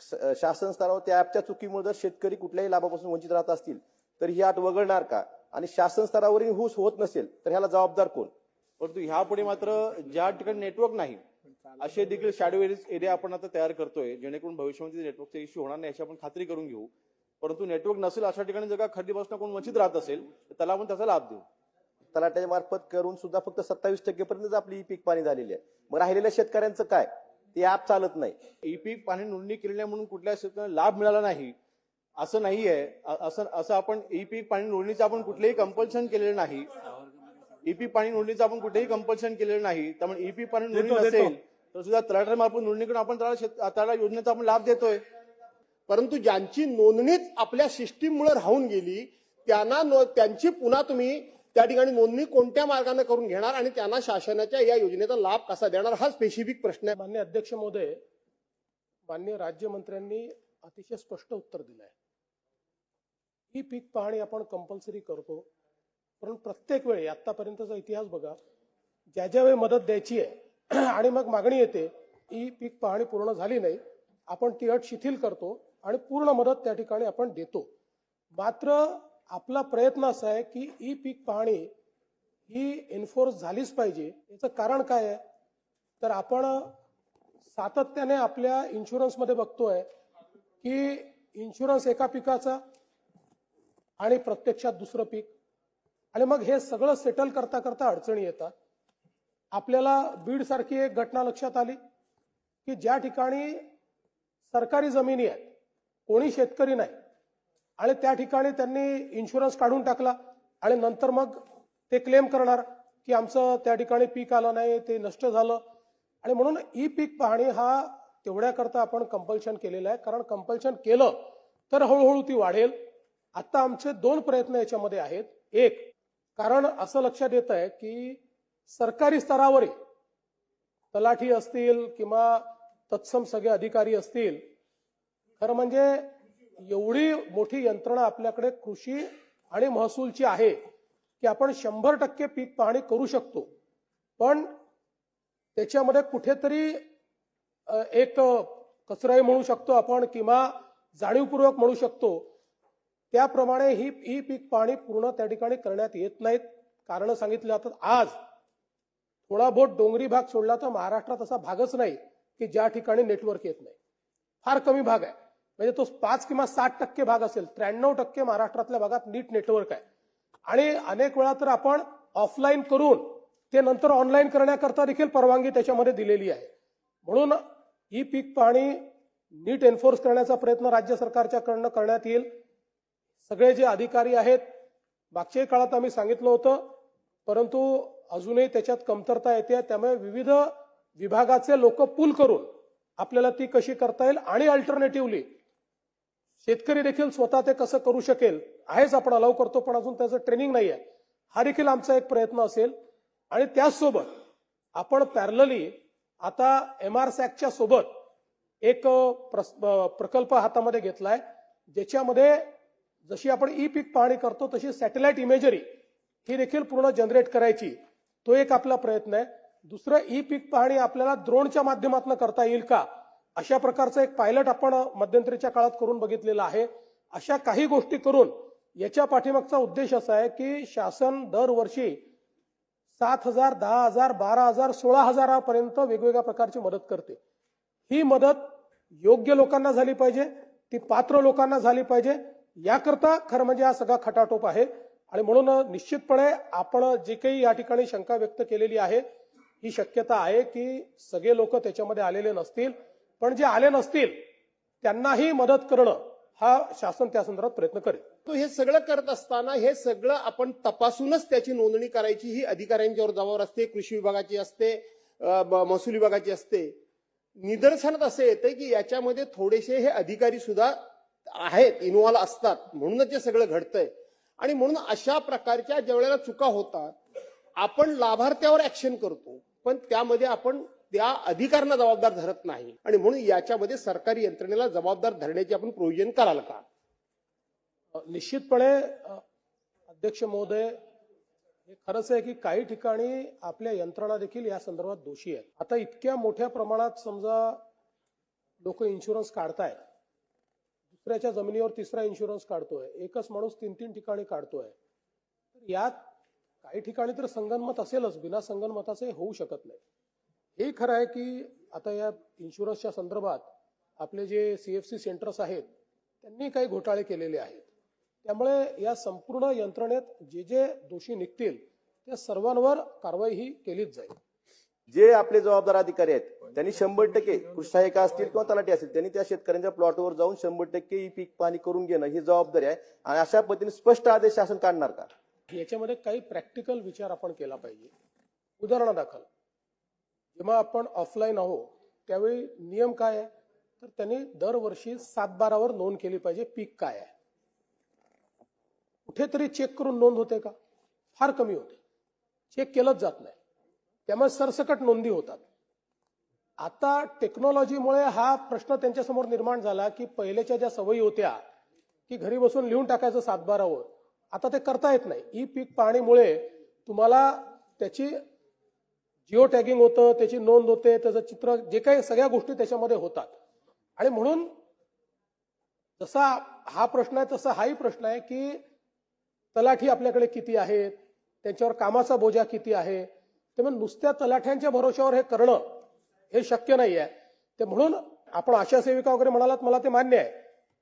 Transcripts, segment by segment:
शासन स्तरावर त्या ऍपच्या चुकीमुळे जर शेतकरी कुठल्याही लाभापासून वंचित राहत असतील तर ही अट वगळणार का? आणि शासन स्तरावरही हुस होत नसेल तर ह्याला जबाबदार कोण? परंतु ह्यापुढे मात्र ज्या ठिकाणी नेटवर्क नाही असे देखील शॅडो एरिया आपण आता तयार करतोय जेणेकरून भविष्यामध्ये नेटवर्कचा इश्यू होणार नाही याची आपण खात्री करून घेऊ. परंतु नेटवर्क नसेल अशा ठिकाणी जर का खरेदीपासून कोण वंचित राहत असेल तर त्याला आपण त्याचा लाभ देऊ. तलाट्याच्या मार्फत करून सुद्धा फक्त सत्तावीस टक्केपर्यंत आपली पीक पाणी झालेली आहे. मग राहिलेल्या शेतकऱ्यांचं काय? ते ऍप चालत नाही. ई पीक पाणी नोंदणी केलेल्या म्हणून कुठल्या शेतकऱ्यांना लाभ मिळाला नाही असं नाहीये. अ- असं असं आपण ई पीक पाणी नोंदणीचं आपण कुठलेही कंपल्शन केलेलं नाही. ई पीक पाणी नोंदणीचं आपण कुठेही कंपल्शन केलेलं नाही. त्यामुळे ई पीक पाणी नोंदणी नसेल तर सुद्धा तलाठ्यामार्फत नोंदणी करून आपण त्याला त्याला योजनेचा आपण लाभ देतोय. परंतु ज्यांची नोंदणीच आपल्या सिस्टीममुळे राहून गेली त्यांना त्यांची पुन्हा तुम्ही त्या ठिकाणी नोंदणी कोणत्या मार्गाने करून घेणार आणि त्यांना शासनाच्या या योजनेचा लाभ कसा देणार? हा स्पेसिफिक प्रश्न आहे. मान्य अध्यक्ष महोदय मान्य राज्यमंत्र्यांनी अतिशय स्पष्ट उत्तर दिलं आहे ही पीक पाहणी आपण कंपल्सरी करतो पण प्रत्येक वेळी आतापर्यंतचा इतिहास बघा ज्या ज्या वेळी मदत द्यायची आहे आणि मग मागणी येते ही पीक पाहणी पूर्ण झाली नाही आपण ती अट शिथिल करतो आणि पूर्ण मदत त्या ठिकाणी आपण देतो. मात्र आपला प्रयत्न असा आहे की ई पीक पाहणी ही एन्फोर्स झालीच पाहिजे. याचं कारण काय आहे? तर आपण सातत्याने आपल्या इन्शुरन्समध्ये बघतोय की इन्शुरन्स एका पिकाचा आणि प्रत्यक्षात दुसरं पीक. आणि मग हे सगळं सेटल करता करता अडचणी येतात. आपल्याला बीडसारखी एक घटना लक्षात आली की ज्या ठिकाणी सरकारी जमिनी आहेत कोणी शेतकरी नाही आणि त्या ठिकाणी त्यांनी इन्शुरन्स काढून टाकला. आणि नंतर मग ते क्लेम करणार की आमचं त्या ठिकाणी पीक आलं नाही ते नष्ट झालं. आणि म्हणून ई पीक पाहणी हा तेवढ्याकरता आपण कंपल्शन केलेलं आहे. कारण कंपल्शन केलं तर हळूहळू ती वाढेल. आता आमचे दोन प्रयत्न याच्यामध्ये आहेत. एक कारण असं लक्षात येत आहे की सरकारी स्तरावरही तलाठी असतील किंवा तत्सम सगळे अधिकारी असतील खरं म्हणजे एवढी मोठी यंत्रणा आपल्याकडे कृषी आणि महसूलची आहे की आपण शंभर टक्के पीक पाहणी करू शकतो. पण त्याच्यामध्ये कुठेतरी एक कचराही म्हणू शकतो आपण किंवा जाणीवपूर्वक म्हणू शकतो. त्याप्रमाणे ही ही पीक पाहणी पूर्ण त्या ठिकाणी करण्यात येत नाहीत. कारण सांगितले जातात आज थोडा बहुत डोंगरी भाग सोडला तर महाराष्ट्रात असा भागच नाही की ज्या ठिकाणी नेटवर्क येत नाही. फार कमी भाग आहे. म्हणजे तो पाच किंवा साठ टक्के भाग असेल त्र्याण्णव टक्के महाराष्ट्रातल्या भागात नीट नेटवर्क आहे. आणि अनेक वेळा तर आपण ऑफलाईन करून ते नंतर ऑनलाईन करण्याकरता देखील परवानगी त्याच्यामध्ये दिलेली आहे. म्हणून ही पीक पाहणी नीट एन्फोर्स करण्याचा प्रयत्न राज्य सरकारच्याकडनं करण्यात येईल. सगळे जे अधिकारी आहेत मागच्याही काळात आम्ही सांगितलं होतं परंतु अजूनही त्याच्यात कमतरता येते त्यामुळे विविध विभागाचे लोक पूल करून आपल्याला ती कशी करता येईल आणि अल्टरनेटिव्हली शेतकरी देखील स्वतः ते कसं करू शकेल आहेच आपण अलाव करतो पण अजून त्याचं ट्रेनिंग नाही आहे हा देखील आमचा एक प्रयत्न असेल. आणि त्याचसोबत आपण पॅरलली आता एम आर सॅकच्या सोबत एक प्रस- प्रकल्प हातामध्ये घेतलाय ज्याच्यामध्ये जशी आपण ई पीक पाहणी करतो तशी सॅटेलाइट इमेजरी ही देखील पूर्ण जनरेट करायची. तो एक आपला प्रयत्न आहे. दुसरं ई पीक पाहणी आपल्याला द्रोणच्या माध्यमातून करता येईल का? अशा प्रकारचं एक पायलट आपण मध्यंतरीच्या काळात करून बघितलेलं आहे. अशा काही गोष्टी करून याच्या पाठीमागचा उद्देश असा आहे की शासन दरवर्षी सात हजार दहा हजार बारा हजार सोळा हजारापर्यंत वेगवेगळ्या प्रकारची मदत करते. ही मदत योग्य लोकांना झाली पाहिजे ती पात्र लोकांना झाली पाहिजे याकरता खरं म्हणजे हा सगळा खटाटोप आहे. आणि म्हणून निश्चितपणे आपण जी काही या ठिकाणी शंका व्यक्त केलेली आहे ही शक्यता आहे की सगळे लोक त्याच्यामध्ये आलेले नसतील. पण जे आले नसतील त्यांनाही मदत करणं हा शासन त्या संदर्भात प्रयत्न करेल. तो हे सगळं करत असताना हे सगळं आपण तपासूनच त्याची नोंदणी करायची ही अधिकाऱ्यांच्यावर जबाबदार असते कृषी विभागाची असते महसूल विभागाची असते. निदर्शनात असं येतं की याच्यामध्ये थोडेसे हे अधिकारी सुद्धा आहेत इन्व्हॉल्व असतात. म्हणूनच हे सगळं घडतंय. आणि म्हणून अशा प्रकारच्या ज्या वेळेला चुका होतात आपण लाभार्थ्यावर ऍक्शन करतो. पण त्यामध्ये आपण त्या अधिकाऱ्यांना जबाबदार धरत नाही. आणि म्हणून याच्यामध्ये सरकारी यंत्रणेला जबाबदार धरण्याची आपण प्रोव्हिजन कराल का? निश्चितपणे अध्यक्ष महोदय हे खरंच आहे की काही ठिकाणी आपल्या यंत्रणा देखील या संदर्भात दोषी आहेत. आता इतक्या मोठ्या प्रमाणात समजा लोक इन्शुरन्स काढतायत. दुसऱ्याच्या जमिनीवर तिसरा इन्शुरन्स काढतोय. एकच माणूस तीन तीन ठिकाणी काढतोय. यात काही ठिकाणी तर संगनमत असेलच. बिना संगनमताचे होऊ शकत नाही. हे खरं आहे की आता या इन्शुरन्सच्या संदर्भात आपले जे सीएफसी सेंटर्स आहेत त्यांनी काही घोटाळे केलेले आहेत. त्यामुळे या संपूर्ण यंत्रणेत जे जे दोषी निघतील त्या सर्वांवर कारवाई ही केलीच जाईल. जे आपले जबाबदार अधिकारी आहेत त्यांनी शंभर टक्के कृषी असतील किंवा तलाठी असतील त्यांनी त्या शेतकऱ्यांच्या प्लॉटवर जाऊन शंभर टक्के ही पीक पाणी करून घेणं ही जबाबदारी आहे. आणि अशा पद्धतीने स्पष्ट आदेश शासन काढणार का? याच्यामध्ये काही प्रॅक्टिकल विचार आपण केला पाहिजे. उदाहरणादाखल जेव्हा आपण ऑफलाईन आहो त्यावेळी नियम काय आहे? तर त्यांनी दरवर्षी सात बारावर नोंद केली पाहिजे पीक काय आहे. कुठेतरी चेक करून नोंद होते का? फार कमी होते. चेक केलंच जात नाही. त्यामुळे सरसकट नोंदी होतात. आता टेक्नॉलॉजीमुळे हा प्रश्न त्यांच्यासमोर निर्माण झाला की पहिलेच्या ज्या सवयी होत्या की घरी बसून लिहून टाकायचं सातबारावर आता ते करता येत नाही. ई पीक पाहणीमुळे तुम्हाला त्याची जिओ टॅगिंग होतं त्याची नोंद होते त्याचं चित्र जे काही सगळ्या गोष्टी त्याच्यामध्ये होतात. आणि म्हणून जसा हा प्रश्न आहे तसा हाही प्रश्न आहे की तलाठी आपल्याकडे किती आहेत त्यांच्यावर कामाचा बोजा किती आहे? त्यामुळे नुसत्या तलाठ्यांच्या भरोश्यावर हे करणं हे शक्य नाही आहे ते म्हणून आपण आशा सेविका वगैरे म्हणालात मला ते मान्य आहे.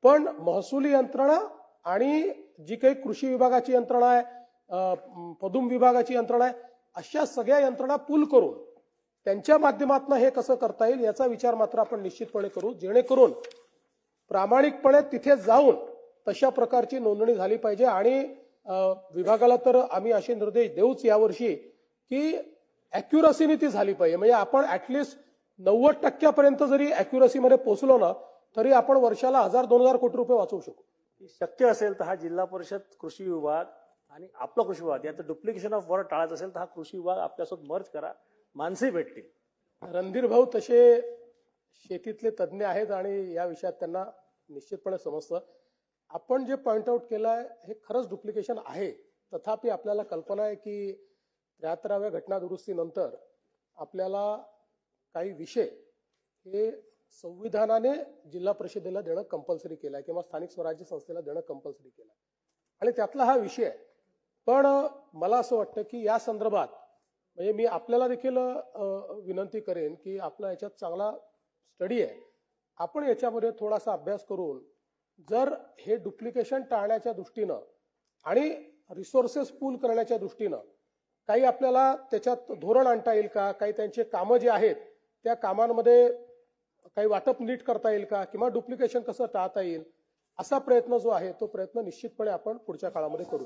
पण महसुली यंत्रणा आणि जी काही कृषी विभागाची यंत्रणा आहे पदुम विभागाची यंत्रणा आहे अशा सगळ्या यंत्रणा पूल करून त्यांच्या माध्यमातून हे कसं करता येईल याचा विचार मात्र आपण निश्चितपणे करू जेणेकरून प्रामाणिकपणे तिथे जाऊन तशा प्रकारची नोंदणी झाली पाहिजे. आणि विभागाला तर आम्ही असे निर्देश देऊच यावर्षी की अॅक्युरसीने ती झाली पाहिजे. म्हणजे आपण ऍटलिस्ट नव्वद टक्क्यापर्यंत जरी अॅक्युरसीमध्ये पोहोचलो ना तरी आपण वर्षाला हजार दोन हजार कोटी रुपये वाचवू शकू. शक्य असेल तर हा जिल्हा परिषद कृषी विभाग आणि आपला कृषी विभाग याचं डुप्लिकेशन ऑफ वर्क टाळायचं असेल तर हा कृषी विभाग आपल्यासोबत मर्ज करा माणसंही भेटतील. रणधीर भाऊ तसे शेतीतले तज्ज्ञ आहेत आणि या विषयात त्यांना निश्चितपणे समजतं. आपण जे पॉइंट आउट केलं आहे हे खरंच डुप्लिकेशन आहे. तथापि आपल्याला कल्पना आहे की त्र्याहत्तराव्या घटना दुरुस्तीनंतर आपल्याला काही विषय हे संविधानाने जिल्हा परिषदेला देणं कंपल्सरी केलं आहे किंवा स्थानिक स्वराज्य संस्थेला देणं कंपल्सरी केलं आहे आणि त्यातला हा विषय आहे पण मला असं वाटतं की या संदर्भात म्हणजे मी आपल्याला देखील विनंती करेन की आपला याच्यात चांगला स्टडी आहे. आपण याच्यामध्ये थोडासा अभ्यास करून जर हे डुप्लिकेशन टाळण्याच्या दृष्टीनं आणि रिसोर्सेस पूल करण्याच्या दृष्टीनं काही आपल्याला त्याच्यात धोरण आणता येईल का? काही त्यांचे कामं जे आहेत त्या कामांमध्ये काही वाटप नीट करता येईल का? किंवा डुप्लिकेशन कसं टाळता येईल? असा प्रयत्न जो आहे तो प्रयत्न निश्चितपणे आपण पुढच्या काळामध्ये करू.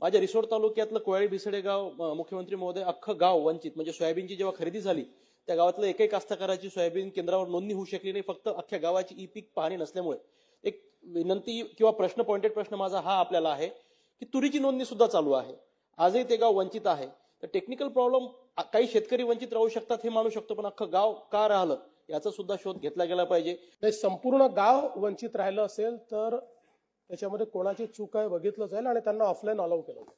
माझ्या रिसोड तालुक्यातलं कोयाळी भिसडे गाव मुख्यमंत्री महोदय अख्खं गाव वंचित. म्हणजे सोयाबीनची जेव्हा खरेदी झाली त्या गावातलं एकही कास्तकाराची सोयाबीन केंद्रावर नोंदणी होऊ शकली नाही. फक्त अख्ख्या गावाची ई पीक पाहणी नसल्यामुळे. एक विनंती किंवा प्रश्न पॉइंटेड प्रश्न माझा हा आपल्याला आहे की तुरीची नोंदणी सुद्धा चालू आहे. आजही ते गाव वंचित आहे. तर टेक्निकल प्रॉब्लेम काही शेतकरी वंचित राहू शकतात हे मानू शकतो पण अख्खं गाव का राहिलं याचा सुद्धा शोध घेतला गेला पाहिजे. संपूर्ण गाव वंचित राहिलं असेल तर त्याच्यामध्ये कोणाची चूक आहे बघितलं जाईल आणि त्यांना ऑफलाईन अलाव केलं जाईल